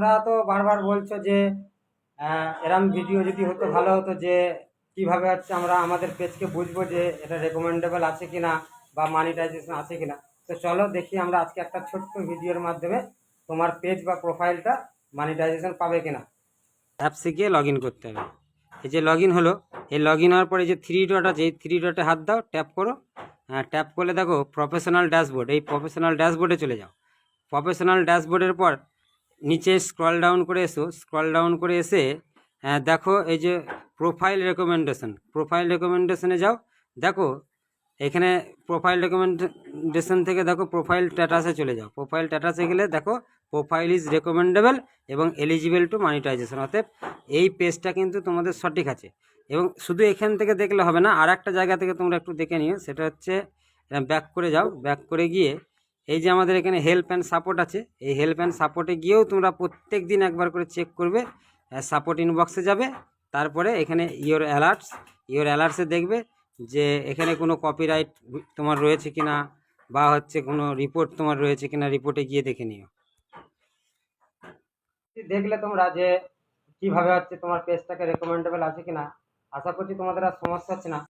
তোমরা তো বারবার বলছো যে এরম ভিডিও যদি হতো ভালো হতো যে, কীভাবে হচ্ছে আমরা আমাদের পেজকে বুঝব যে এটা রেকমেন্ডেবল আছে কিনা বা মানিটাইজেশন আছে কিনা। তো চলো দেখি আমরা আজকে একটা ছোট্ট ভিডিওর মাধ্যমে তোমার পেজ বা প্রোফাইলটা মানিটাইজেশন পাবে কিনা। অ্যাপসে গিয়ে লগ করতে হবে। এই যে লগ হলো, এই লগ হওয়ার পরে যে থ্রি ডট আছে, এই থ্রি ডটে হাত দাও ট্যাপ করো। হ্যাঁ ট্যাপ করলে দেখো প্রফেশনাল ড্যাশবোর্ড এই প্রফেশনাল ড্যাশবোর্ডে চলে যাও। প্রফেশনাল ড্যাশবোর্ডের পর নিচে স্ক্রল ডাউন করে এসো স্ক্রল ডাউন করে এসে দেখো এই যে প্রোফাইল রেকমেন্ডেশন প্রোফাইল রেকমেন্ডেশনে যাও, দেখো এখানে প্রোফাইল রেকমেন্ডেশন থেকে দেখো প্রোফাইল স্ট্যাটাসে চলে যাও প্রোফাইল স্ট্যাটাসে গেলে দেখো প্রোফাইল ইজ রেকমেন্ডেবল এবং এলিজিবল টু মনিটাইজেশন অতএব এই পেজটা কিন্তু তোমাদের সঠিক আছে। এবং শুধু এখান থেকে দেখলে হবে না আর একটা জায়গা থেকে তোমরা একটু দেখে নিও, সেটা হচ্ছে ব্যাক করে যাও ব্যাক করে গিয়ে এই যে আমাদের এখানে হেল্প অ্যান্ড সাপোর্ট আছে, এই হেল্প অ্যান্ড সাপোর্টে গিয়েও তোমরা প্রত্যেক দিন একবার করে চেক করবে সাপোর্ট ইনবক্সে যাবে, তারপরে এখানে ইওর অ্যালার্টস ইওর অ্যালার্টসে দেখবে যে এখানে কোনো কপিরাইট তোমার রয়েছে কি না বা হচ্ছে কোনো রিপোর্ট তোমার রয়েছে কি না রিপোর্টে গিয়ে দেখে নিও। দেখলে তোমরা যে কীভাবে হচ্ছে তোমার পেজটাকে রেকমেন্ডেবল আছে কিনা, আশা করছি তোমাদের আর সমস্যা হচ্ছে না।